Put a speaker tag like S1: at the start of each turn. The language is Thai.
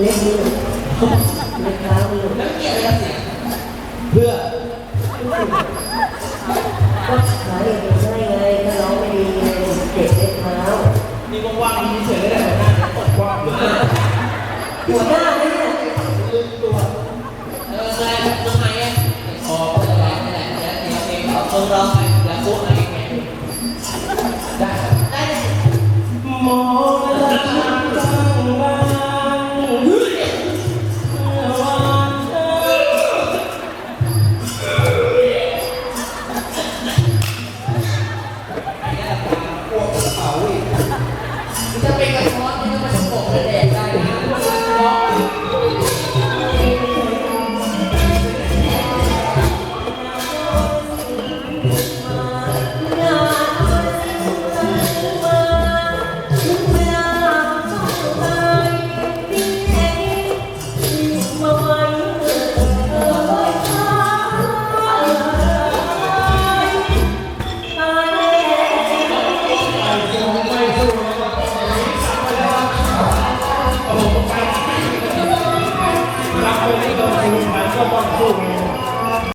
S1: เล็กมือเล็กเท้ามือ
S2: แล้วเกลียดอะไรกับเสีย
S3: เพื่อ
S1: ก็ขายอย่างนี้ไงถ้าร้องไม่ดีเจ็บเล็กเท้า
S3: นี่ว่างๆนี่เฉยได้แต่หน้าตกกว้างเลย
S1: หัวหน้าเนี่ย
S3: ลืมตัว
S2: เอออะไรทำไมอะคอก็จะแรงนี่แหละแล้วเดี๋ยวเพลงเขาเพิ่งร้องไป
S3: มัน